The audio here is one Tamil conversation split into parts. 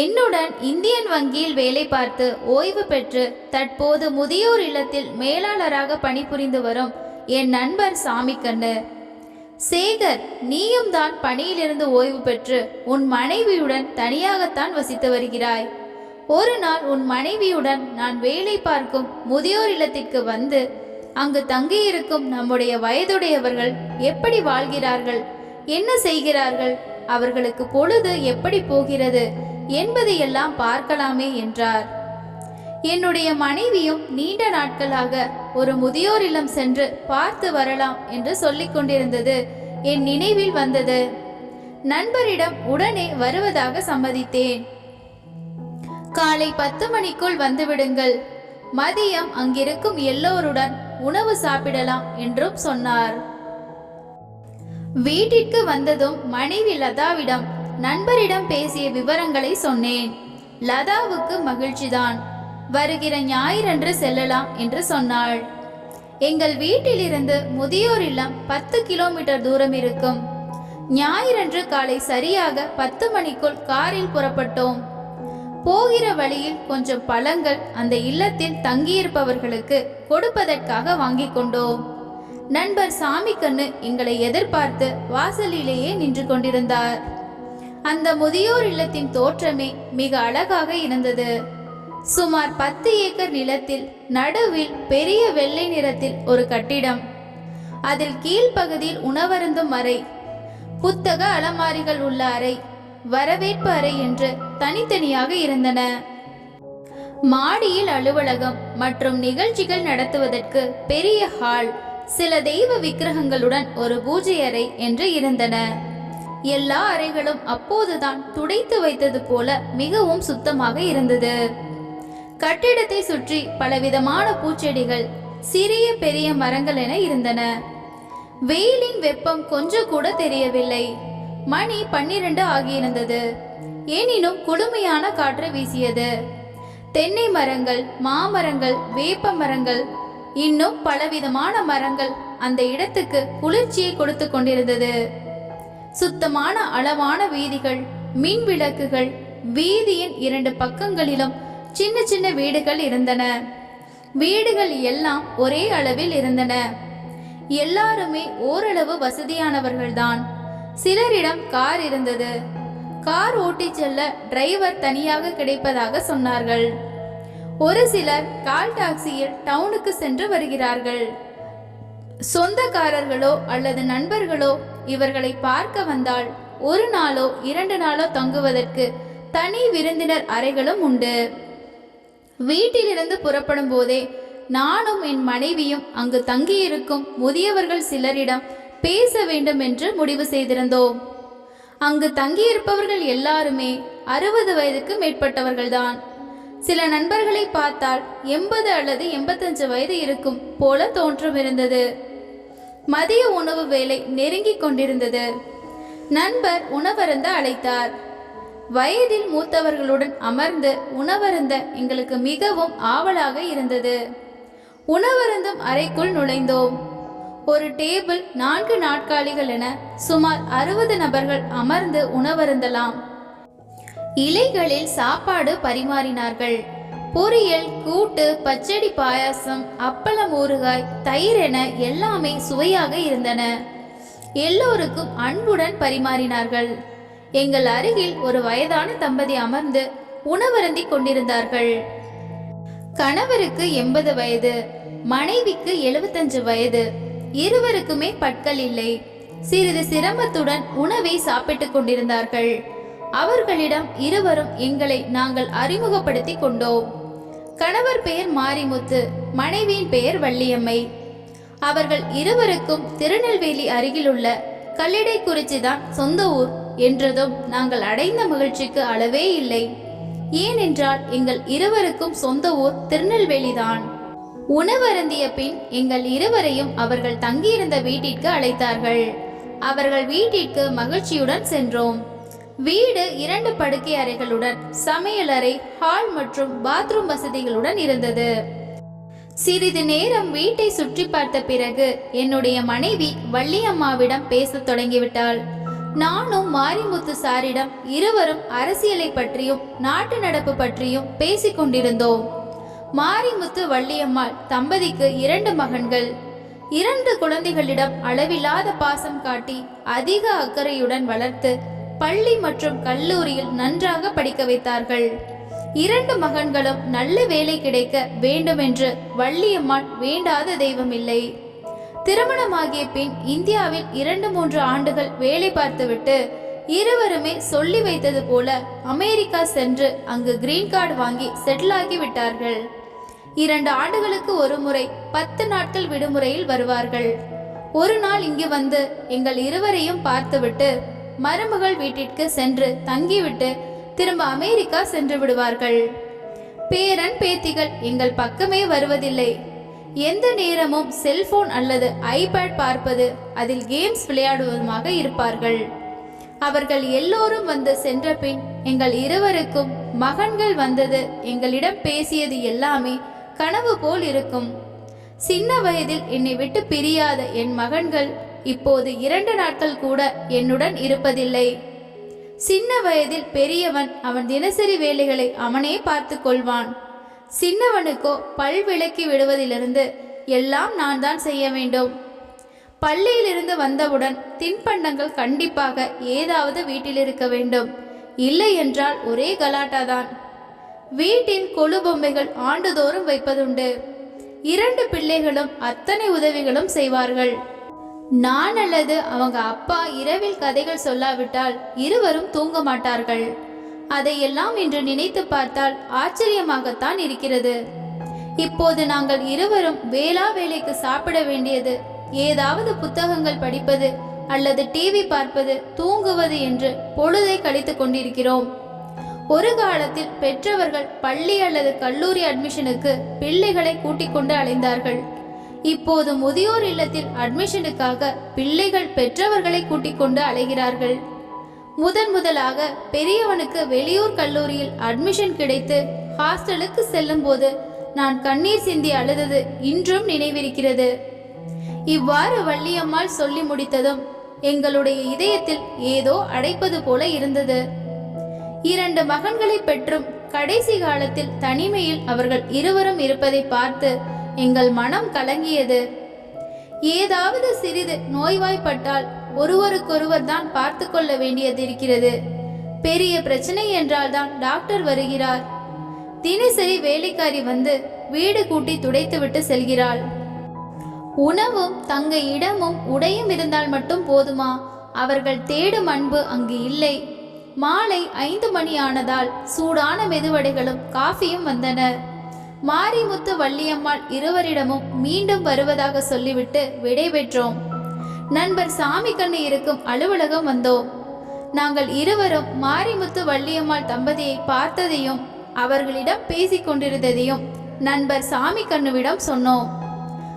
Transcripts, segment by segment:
என்னுடன் இந்தியன் வங்கியில் வேலை பார்த்து ஓய்வு பெற்று தற்போது முதியோர் இல்லத்தில் மேலாளராக பணிபுரிந்து வரும் என் நண்பர் சாமிக்கண்ணு. சேகர் நீயும் தான் பணியிலிருந்து ஓய்வு பெற்று உன் மனைவியுடன் தனியாகத்தான் வசித்து வருகிறாய். ஒரு நாள் உன் மனைவியுடன் நான் வேலை பார்க்கும் முதியோர் இல்லத்திற்கு வந்து அங்கு தங்கியிருக்கும் நம்முடைய வயதுடையவர்கள் எப்படி வாழ்கிறார்கள் என்ன செய்கிறார்கள் அவர்களுக்கு பொழுது எப்படி போகிறது என்பதையெல்லாம் பார்க்கலாமே என்றார். என்னுடைய மனைவியும் நீண்ட நாட்களாக ஒரு முதியோர் இல்லம் சென்று பார்த்து வரலாம் என்று சொல்லிக் கொண்டிருந்தது. என் நினைவில் வந்தது. நண்பரிடம் உடனே வருவதாக சம்மதித்தேன். காலை பத்து மணிக்குள் வந்துவிடுங்கள் மதியம் அங்கிருக்கும் எல்லோருடன் உணவு சாப்பிடலாம் என்றும் சொன்னார். வீட்டிற்கு வந்ததும் மனைவி லதாவிடம் நண்பரிடம் பேசிய விவரங்களை சொன்னேன். லதாவுக்கு மகிழ்ச்சிதான். வருகிற ஞாயிறன்று செல்லலாம் என்று சொன்னாள். எங்கள் வீட்டிலிருந்து முதியோர் இல்லம் பத்து கிலோமீட்டர் தூரம் இருக்கும். ஞாயிறன்று காலை சரியாக பத்து மணிக்குள் காரில் புறப்பட்டோம். போகிற வழியில் கொஞ்சம் பழங்கள் அந்த இல்லத்தில் தங்கியிருப்பவர்களுக்கு கொடுப்பதற்காக வாங்கிக் கொண்டோம். நண்பர் சாமிக்கண்ணு எங்களை எதிர்பார்த்து வாசலிலேயே நின்று கொண்டிருந்தார். அந்த முதியோர் இல்லத்தின் தோற்றமே மிக அழகாக இருந்தது. சுமார் பத்து ஏக்கர் நிலத்தில் நடுவில் பெரிய வெள்ளை நிறத்தில் ஒரு கட்டிடம். அதில் கீழ்ப்பகுதியில் உணவருந்தும் அறை புத்தக அலமாரிகள் உள்ள அறை வரவேற்பு அறை என்று தனித்தனியாக இருந்தன. மாடியில் அலுவலகம் மற்றும் நிகழ்ச்சிகள் நடத்துவதற்கு பெரிய ஹால் சில தெய்வ விக்கிரகங்களுடன் ஒரு பூஜை அறை என்று இருந்தன. எல்லா அறைகளும் அப்போதுதான் துடைத்து வைத்தது போல மிகவும் சுத்தமாக இருந்தது. கட்டிடத்தை சுற்றி பலவிதமான பூச்செடிகள் சிறிய பெரிய மரங்கள் என இருந்தன. வெயிலின் வெப்பம் கொஞ்சம் கூட தெரியவில்லை. மணி பன்னிரண்டு ஆகியிருந்தது. எனினும் குளுமையான காற்று வீசியது. தென்னை மரங்கள் மாமரங்கள் வேப்ப மரங்கள் இன்னும் பலவிதமான மரங்கள் அந்த இடத்துக்கு குளிர்ச்சியை கொடுத்து கொண்டிருந்தது. சுத்தமான அளவான வீதிகள் மின் விளக்குகள் வீதியின் இரண்டு பக்கங்களிலும் சின்ன சின்ன வீடுகள் இருந்தன. வீடுகள் எல்லாம் ஒரே அளவில் இருந்தன. எல்லாருமே ஓரளவு வசதியானவர்கள்தான். சிலரிடம் கார் இருந்தது. கார் ஓட்டிச் செல்ல டிரைவர் தனியாக கிடைப்பதாக சொன்னார்கள். ஒரு சிலர் கால் டாக்ஸியில் டவுனுக்கு சென்று வருகிறார்கள். சொந்தக்காரர்களோ அல்லது நண்பர்களோ இவர்களை பார்க்க வந்தால் ஒரு நாளோ இரண்டு நாளோ தங்குவதற்கு தனி விருந்தினர் அறைகளும் உண்டு. வீட்டிலிருந்து புறப்படும் போதே நானும் என் மனைவியும் அங்கு தங்கியிருக்கும் முதியவர்கள் சிலரிடம் பேச வேண்டும் என்று முடிவு செய்திருந்தோம். அங்கு தங்கியிருப்பவர்கள் எல்லாருமே அறுபது வயதுக்கு மேற்பட்டவர்கள்தான். சில நண்பர்களை பார்த்தால் எண்பது அல்லது எண்பத்தஞ்சு வயது இருக்கும் போல தோன்றும் இருந்தது. மதிய உணவு வேலை நெருங்கிக் கொண்டிருந்தது. நண்பர் உணவருந்த அழைத்தார். வயதில் மூத்தவர்களுடன் அமர்ந்து உணவருந்த எங்களுக்கு மிகவும் ஆவலாக இருந்தது. உணவருந்தும் அறைக்குள் நுழைந்தோம். ஒரு டேபிள் நான்கு நாட்காலிகள் என சுமார் அறுபது நபர்கள் அமர்ந்து உணவருந்தலாம். இலைகளில் சாப்பாடு பரிமாறினார்கள். பொரியல் கூட்டு பச்சடி பாயாசம் அப்பளம் ஊறுகாய் தயிர் என எல்லாமே சுவையாக இருந்தன. எல்லோருக்கும் அன்புடன் பரிமாறினார்கள். எங்கள் அருகில் ஒரு வயதான தம்பதி அமர்ந்து உணவருந்திக் கொண்டிருந்தார்கள். கணவருக்கு எண்பது வயது மனைவிக்கு எழுபத்தஞ்சு வயது இருவருக்குமே பற்கள் இல்லை. சிறிது சிரமத்துடன் உணவை சாப்பிட்டுக் கொண்டிருந்தார்கள். அவர்களிடம் இருவரும் எங்களை நாங்கள் அறிமுகப்படுத்தி கொண்டோம். கணவர் பெயர் மாரிமுத்து மனைவியின் பெயர் வள்ளியம்மை. அவர்கள் இருவருக்கும் திருநெல்வேலி அருகிலுள்ள கல்லிடைக்குறிச்சி தான் சொந்த ஊர் என்றதும் நாங்கள் அடைந்த மகிழ்ச்சிக்கு அளவே இல்லை. ஏனென்றால் எங்கள் இருவருக்கும் சொந்த ஊர் திருநெல்வேலிதான். உணவருந்திய பின் எங்கள் இருவரையும் அவர்கள் தங்கியிருந்த வீட்டிற்கு அழைத்தார்கள். அவர்கள் வீட்டிற்கு மகிழ்ச்சியுடன் சென்றோம். வீடு இரண்டு படுக்கை அறைகளுடன் சமையலறை ஹால் மற்றும் பாத்ரூம் வசதிகளுடன் இருந்தது. சிறிது நேரம் வீட்டை சுற்றி பார்த்த பிறகு என்னுடைய மனைவி வள்ளியம்மாவிடம் பேசத் தொடங்கிவிட்டாள். நானும் மாரிமுத்து சாரிடம் இருவரும் அரசியலை பற்றியும் நாட்டு நடப்பு பற்றியும் பேசிக் கொண்டிருந்தோம். மாரிமுத்து வள்ளியம்மாள் தம்பதிக்கு இரண்டு மகன்கள். இரண்டு குழந்தைகளிடம் அளவில்லாத பாசம் காட்டி அதிக அக்கறையுடன் வளர்த்து பள்ளி மற்றும் கல்லூரியில் நன்றாக படிக்க வைத்தார்கள். இரண்டு மகன்களும் நல்ல வேலை கிடைக்க வேண்டுமென்று வள்ளியம்மாள் வேண்டாத தெய்வம் இல்லை திருமணமாகிய பின் இந்தியாவில் இரண்டு மூன்று ஆண்டுகள் வேலை பார்த்துவிட்டு இருவருமே சொல்லி வைத்தது போல அமெரிக்கா சென்று அங்கு கிரீன் கார்டு வாங்கி செட்டில் ஆகி விட்டார்கள். இரண்டு ஆண்டுகளுக்கு ஒரு முறை பத்து நாட்கள் விடுமுறையில் வருவார்கள். ஒரு நாள் இங்கு வந்து எங்கள் இருவரையும் பார்த்துவிட்டு மருமகள் வீட்டிற்கு சென்று தங்கிவிட்டு திரும்ப அமெரிக்கா சென்று விடுவார்கள். பேரன் பேத்திகள் எங்கள் பக்கமே வருவதில்லை. எந்த நேரமும் செல்போன் அல்லது ஐபேட் பார்ப்பது அதில் கேம்ஸ் விளையாடுவதுமாக இருப்பார்கள். அவர்கள் எல்லோரும் வந்து சென்ற பின் எங்கள் இருவருக்கும் மகன்கள் வந்தது எங்களிடம் பேசியது எல்லாமே கனவு போல் இருக்கும். சின்ன வயதில் என்னை விட்டு பிரியாத என் மகன்கள் இப்போது இரண்டு நாட்கள் கூட என்னுடன் இருப்பதில்லை. சின்ன வயதில் பெரியவன் அவன் தினசரி வேலைகளை அவனே பார்த்து கொள்வான். சின்னவனுக்கோ பல் விளக்கி விடுவதிலிருந்து எல்லாம் நான் தான் செய்ய வேண்டும். பள்ளியிலிருந்து வந்தவுடன் தின்பண்டங்கள் கண்டிப்பாக ஏதாவது வீட்டில் இருக்க வேண்டும். இல்லை என்றால் ஒரே கலாட்டாதான். வீட்டின் கொழு பொம்மைகள் ஆண்டுதோறும் வைப்பதுண்டு. இரண்டு பிள்ளைகளும் அத்தனை உதவிகளும் செய்வார்கள். நான் அல்லது அவங்க அப்பா இரவில் கதைகள் சொல்லாவிட்டால் இருவரும் தூங்க மாட்டார்கள். அதையெல்லாம் இன்று நினைத்து பார்த்தால் ஆச்சரியமாகத்தான் இருக்கிறது. இப்போது நாங்கள் இருவரும் வேளா வேலைக்கு சாப்பிட வேண்டியது ஏதாவது புத்தகங்கள் படிப்பது அல்லது டிவி பார்ப்பது தூங்குவது என்று பொழுதை கழித்துக் கொண்டிருக்கிறோம். ஒரு காலத்தில் பெற்றவர்கள் பள்ளி அல்லது கல்லூரி அட்மிஷனுக்கு பிள்ளைகளை கூட்டிக் கொண்டு அலைந்தார்கள். இப்போது முதியோர் இல்லத்தில் அட்மிஷனுக்காக பிள்ளைகள் பெற்றவர்களை கூட்டிக் கொண்டு அலைகிறார்கள். முதன் முதலாக பெரியவனுக்கு வெளியூர் கல்லூரியில் அட்மிஷன் கிடைத்து ஹாஸ்டலுக்கு செல்லும் போது நான் கண்ணீர் சிந்தி அழுதது இன்றும் நினைவிருக்கிறது. இவ்வாறு வள்ளியம்மாள் சொல்லி முடித்ததும் எங்களுடைய இதயத்தில் ஏதோ அடைப்பது போல இருந்தது. இரண்டு மகன்களை பெற்றும் கடைசி காலத்தில் தனிமையில் அவர்கள் இருவரும் இருப்பதை பார்த்து எங்கள் மனம் கலங்கியது. ஏதாவது சிறிது நோய்வாய்ப்பட்டால் ஒருவருக்கொருவர் தான் பார்த்து கொள்ள வேண்டியது இருக்கிறது பெரிய பிரச்சனை என்றால் தான் டாக்டர் வருகிறார். தினசரி வேலைக்காரி வந்து வீடு கூட்டி துடைத்துவிட்டு செல்கிறாள். உணவும் தங்க இடமும் உடையும் இருந்தால் மட்டும் போதுமா? அவர்கள் தேடும் அன்பு அங்கு இல்லை. மாலை ஐந்து மணி ஆனதால் சூடான மெதுவடைகளும் காஃபியும் வந்தன. மாரிமுத்து வள்ளியம்மாள் இருவரிடமும் மீண்டும் வருவதாக சொல்லிவிட்டு விடைபெற்றோம் நண்பர் சாமி கண்ணு இருக்கும் அலுவலகம் வந்தோம். நாங்கள் இருவரும் மாரிமுத்து வள்ளியம்மாள் தம்பதியை பார்த்ததையும் அவர்களிடம் பேசிக் கொண்டிருந்ததையும் நண்பர் சாமி கண்ணுவிடம் சொன்னோம்.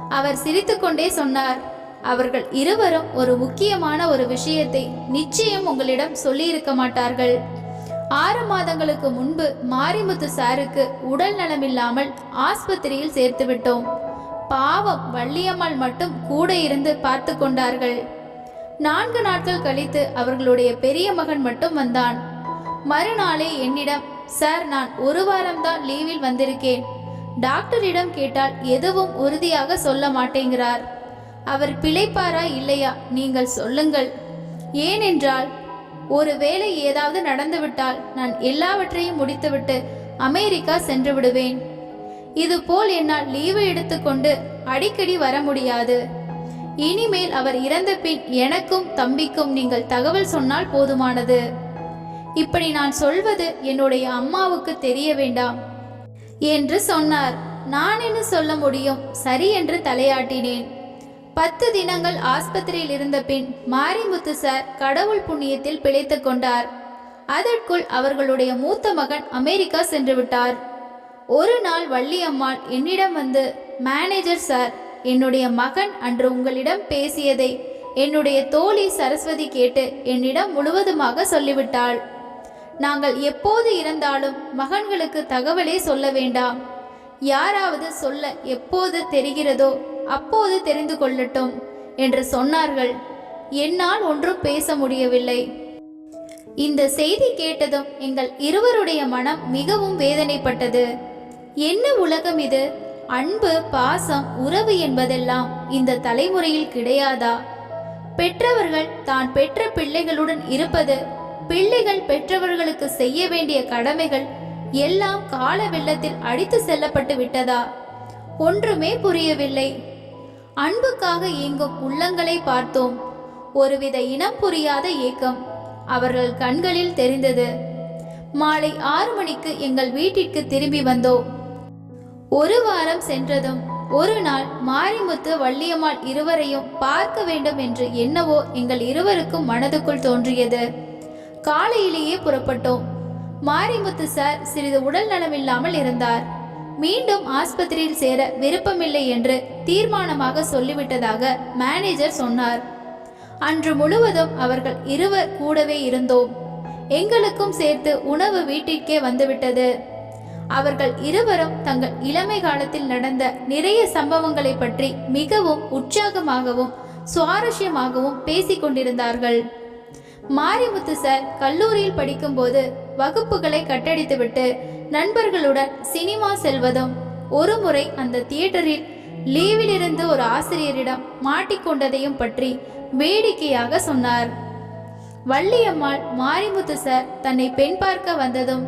அவர் சிரித்துக்கொண்டே சொன்னார் அவர்கள் இருவரும் ஒரு முக்கியமான ஒரு விஷயத்தை நிச்சயம் உங்களிடம் சொல்லியிருக்க மாட்டார்கள். ஆறு மாதங்களுக்கு முன்பு மாரிமுத்து சாருக்கு உடல் நலமில்லாமல் ஆஸ்பத்திரியில் சேர்த்து விட்டோம். பாவம் வள்ளியம்மாள் மட்டும் கூட இருந்து பார்த்து கொண்டார்கள். நான்கு நாட்கள் கழித்து அவர்களுடைய பெரிய மகன் மட்டும் வந்தான். மறுநாளே என்னிடம் சார் நான் ஒரு வாரம்தான் லீவில் வந்திருக்கேன். டாக்டரிடம் கேட்டால் எதுவும் உறுதியாக சொல்ல மாட்டேங்கிறார். அவர் பிழைப்பாரா இல்லையா நீங்கள் சொல்லுங்கள். ஏனென்றால் ஒருவேளை ஏதாவது நடந்துவிட்டால் நான் எல்லாவற்றையும் முடித்துவிட்டு அமெரிக்கா சென்று விடுவேன். இதுபோல் என்னால் லீவு எடுத்துக்கொண்டு அடிக்கடி வர முடியாது. இனிமேல் அவர் இறந்த பின் எனக்கும் தம்பிக்கும் நீங்கள் தகவல் சொன்னால் போதுமானது. இப்படி நான் சொல்வது என்னுடைய அம்மாவுக்கு தெரிய வேண்டாம். என்று சொன்னார். நான் என்ன சொல்ல முடியும்? சரி என்று தலையாட்டினேன். பத்து தினங்கள் ஆஸ்பத்திரியில் இருந்த பின் மாரிமுத்து சார் கடவுள் புண்ணியத்தில் பிழைத்து கொண்டார். அதற்குள் அவர்களுடைய மூத்த மகன் அமெரிக்கா சென்று விட்டார். ஒரு நாள் வள்ளியம்மாள் என்னிடம் வந்து மேனேஜர் சார் என்னுடைய மகன் அன்று உங்களிடம் பேசியதை என்னுடைய தோழி சரஸ்வதி கேட்டு என்னிடம் முழுவதுமாக சொல்லிவிட்டாள். நாங்கள் எப்போது இருந்தாலும் மகன்களுக்கு தகவலே சொல்ல வேண்டாம். யாராவது சொல்ல எப்போது தெரிகிறதோ அப்போது தெரிந்து கொள்ளட்டும் என்று சொன்னார்கள். என்னால் ஒன்றும் பேச முடியவில்லை. இந்த செய்தி கேட்டதும் எங்கள் இருவருடைய மனம் மிகவும் வேதனைப்பட்டது. என்ன உலகம் இது? அன்பு பாசம் உறவு என்பதெல்லாம் இந்த தலைமுறையில் கிடையாதா? பெற்றவர்கள் தான் பெற்ற பிள்ளைகளுடன் இருப்பது பிள்ளைகள் பெற்றவர்களுக்கு செய்ய வேண்டிய கடமைகள் எல்லாம் கால வெள்ளத்தில் அடித்து செல்லப்பட்டு விட்டதா? ஒன்றுமே புரியவில்லை. அன்புக்காக இயங்கும் உள்ளங்களை பார்த்தோம். ஒருவித இனம் புரியாத ஏக்கம் அவர்கள் கண்களில் தெரிந்தது. மாலை ஆறு மணிக்கு எங்கள் வீட்டிற்கு திரும்பி வந்தோம். ஒரு வாரம் சென்றதும் ஒரு நாள் மாரிமுத்து வள்ளியம்மாள் இருவரையும் பார்க்க வேண்டும் என்று என்னவோ எங்கள் இருவருக்கும் மனதுக்குள் தோன்றியது. காலையிலேயே புறப்பட்டோம். மாரிமுத்து சார் சிறிது உடல் நலமில்லாமல் இருந்தார். மீண்டும் ஆஸ்பத்திரியில் சேர விருப்பமில்லை என்று தீர்மானமாக சொல்லிவிட்டதாக மேனேஜர் சொன்னார். அன்று முழுவதும் அவர்கள் இருவர் கூடவே இருந்தோம். எங்களுக்கும் சேர்த்து உணவு வீட்டிற்கே வந்துவிட்டது. அவர்கள் இருவரும் தங்கள் இளமை காலத்தில் நடந்த நிறைய சம்பவங்களை பற்றி மிகவும் உற்சாகமாகவும் சுவாரஸ்யமாகவும் பேசிக் கொண்டிருந்தார்கள் மாரிமுத்து சார் கல்லூரியில் படிக்கும்போது வகுப்புகளை கட்டடித்துவிட்டு நண்பர்களுடன் சினிமா செல்வதும் ஒருமுறை அந்த தியேட்டரில் லீவில் இருந்து ஒரு ஆசிரியரிடம் மாட்டிக்கொண்டதையும் பற்றி வேடிக்கையாக சொன்னார். வள்ளியம்மாள் மாரிமுத்து சார் தன்னை பெண் பார்க்க வந்ததும்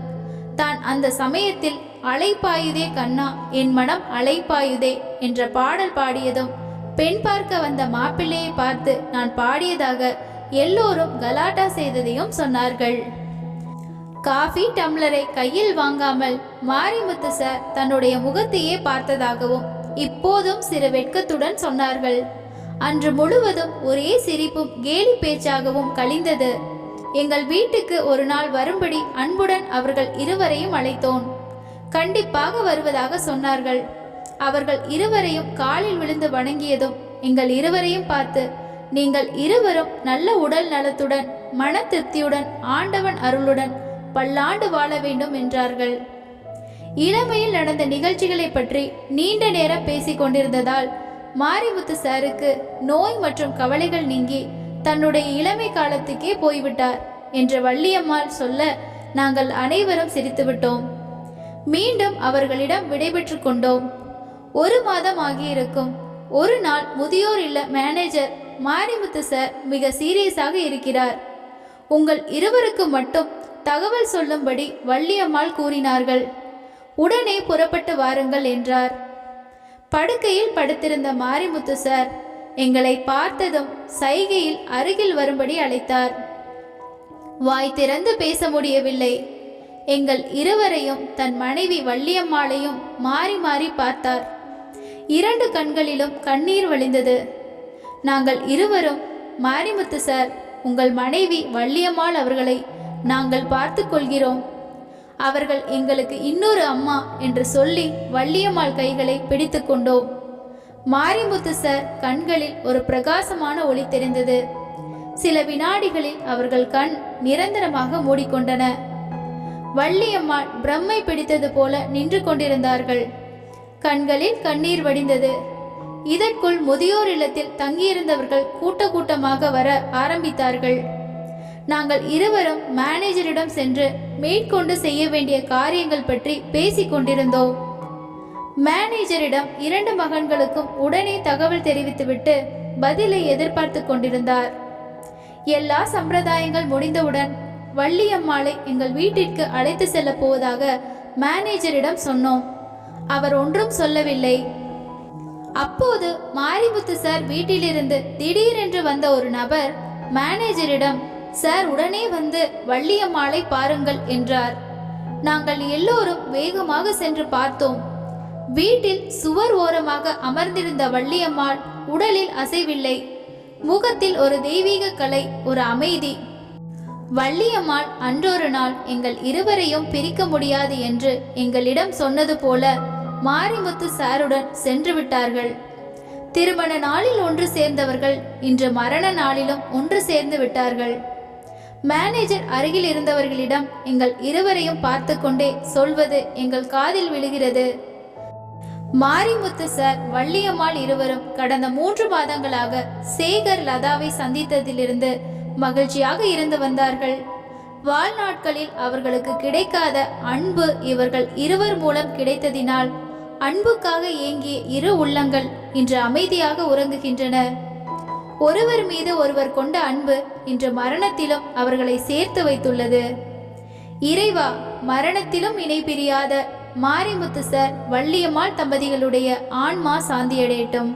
தான் அந்த சமயத்தில் அலைப்பாயுதே கண்ணா என் மனம் அலைப்பாயுதே என்ற பாடல் பாடியதும் பெண் பார்க்க வந்த மாப்பிள்ளையை பார்த்து நான் பாடியதாக எல்லோரும் கலாட்டா செய்ததையும் சொன்னார்கள். காஃபி டம்ளரை கையில் வாங்காமல் மாரிமுத்து சார் தன்னுடைய முகத்தையே பார்த்ததாகவும் இப்போதும் சிறு வெட்கத்துடன் சொன்னார்கள். அன்று முழுவதும் ஒரே சிரிப்பும் கேலி பேச்சாகவும் கழிந்தது. எங்கள் வீட்டுக்கு ஒரு நாள் வரும்படி அன்புடன் அவர்கள் இருவரையும் அழைத்தோன் கண்டிப்பாக வருவதாக சொன்னார்கள். அவர்கள் இருவரையும் காலில் விழுந்து வணங்கியதும் எங்கள் இருவரையும் பார்த்து நீங்கள் இருவரும் நல்ல உடல் நலத்துடன் மன திருப்தியுடன் ஆண்டவன் அருளுடன் பல்லாண்டு வாழ வேண்டும் என்றார்கள். இளமையில் நடந்த நிகழ்ச்சிகளை பற்றி நீண்ட நேரம் பேசிக் கொண்டிருந்ததால் மாரிமுத்து சாருக்கு நோய் மற்றும் கவலைகள் நீங்கி தன்னுடைய இளமை காலத்துக்கே போய்விட்டார் என்று வள்ளியம்மாள் சொல்ல நாங்கள் அனைவரும் சிரித்துவிட்டோம். மீண்டும் அவர்களிடம் விடைபெற்று கொண்டோம். ஒரு மாதம் ஆகியிருக்கும். ஒரு நாள் முதியோர் இல்ல மேனேஜர் மாரிமுத்து சார் மிக சீரியஸாக இருக்கிறார். உங்கள் இருவருக்கு மட்டும் தகவல் சொல்லும்படி வள்ளியம்மாள் கூறினார்கள். உடனே புறப்பட்டு வாருங்கள் என்றார். படுக்கையில் படுத்திருந்த மாரிமுத்து சார் எங்களை பார்த்ததும் சைகையில் அருகில் வரும்படி அழைத்தார். வாய் திறந்து பேச முடியவில்லை. எங்கள் இருவரையும் தன் மனைவி வள்ளியம்மாளையும் மாறி மாறி பார்த்தார். இரண்டு கண்களிலும் கண்ணீர் வழிந்தது. நாங்கள் இருவரும் மாரிமுத்து சார் உங்கள் மனைவி வள்ளியம்மாள் அவர்களை நாங்கள் பார்த்து கொள்கிறோம் அவர்கள் எங்களுக்கு இன்னொரு அம்மா என்று சொல்லி வள்ளியம்மாள் கைகளை பிடித்து கொண்டோம். மாரிமுத்து சார் கண்களில் ஒரு பிரகாசமான ஒளி தெரிந்தது. சில வினாடிகளில் அவர்கள் கண் நிரந்தரமாக மூடிக்கொண்டன. வள்ளியம்மாள் பிரம்மை பிடித்தது போல நின்று கொண்டிருந்தார்கள். கண்களில் கண்ணீர் வடிந்தது. இதற்குள் முதியோர் இல்லத்தில் தங்கியிருந்தவர்கள் கூட்ட கூட்டமாக வர ஆரம்பித்தார்கள். நாங்கள் இருவரும் மேனேஜரிடம் சென்று மேற்கொண்டு செய்ய வேண்டிய காரியங்கள் பற்றி பேசிக் கொண்டிருந்தோம். மேனேஜரிடம் இரண்டு மகன்களுக்கும் உடனே தகவல் தெரிவித்துவிட்டு பதிலை எதிர்பார்த்து கொண்டிருந்தார். எல்லா சம்பிரதாயங்கள் முடிந்தவுடன் வள்ளியம்மாளை எங்கள் வீட்டிற்கு அழைத்து செல்ல போவதாக மேனேஜரிடம் சொன்னோம். அவர் ஒன்றும் சொல்லவில்லை. அப்போது மாரிமுத்து சார் வீட்டிலிருந்து திடீரென்று வந்த ஒரு நபர் மேனேஜரிடம் சார் உடனே வந்து வள்ளியம்மாளை பாருங்கள் என்றார். நாங்கள் எல்லோரும் வேகமாக சென்று பார்த்தோம். வீட்டில் சுவர் ஓரமாக அமர்ந்திருந்த வள்ளியம்மாள் உடலில் அசைவில்லை. முகத்தில் ஒரு தெய்வீக கலை ஒரு அமைதி. வள்ளியம்மாள் அன்றொரு நாள் எங்கள் இருவரையும் பிரிக்க முடியாது என்று எங்களிடம் சொன்னது போல மாரிமுத்து சாருடன் சென்று விட்டார்கள். திருமண நாளில் ஒன்று சேர்ந்தவர்கள் இன்று மரண நாளிலும் ஒன்று சேர்ந்து விட்டார்கள். மேனேஜர் அருகில் இருந்தவர்களிடம் எங்கள் இருவரையும் பார்த்து கொண்டே சொல்வது எங்கள் காதில் விழுகிறது. மாரிமுத்து சார் வள்ளியம்மாள் இருவரும் கடந்த மூன்று மாதங்களாக சேகர் லதாவை சந்தித்ததிலிருந்து மகிழ்ச்சியாக இருந்து வந்தார்கள். வாழ்நாட்களில் அவர்களுக்கு கிடைக்காத அன்பு இவர்கள் இருவர் மூலம் கிடைத்ததினால் அன்புக்காக ஏங்கிய இரு உள்ளங்கள் இன்று அமைதியாக உறங்குகின்றன. ஒருவர் மீது ஒருவர் கொண்ட அன்பு இன்று மரணத்திலும் அவர்களை சேர்த்து வைத்துள்ளது. இறைவா மரணத்திலும் இணை பிரியாத மாரிமுத்து சார் வள்ளியம்மாள் தம்பதிகளுடைய ஆன்மா சாந்தியடையட்டும்.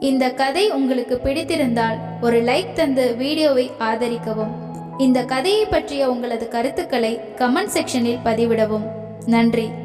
இந்த கதை உங்களுக்கு பிடித்திருந்தால் ஒரு லைக் தந்து வீடியோவை ஆதரிக்கவும். இந்த கதையை பற்றிய உங்களது கருத்துக்களை கமெண்ட் செக்ஷனில் பதிவிடவும். நன்றி.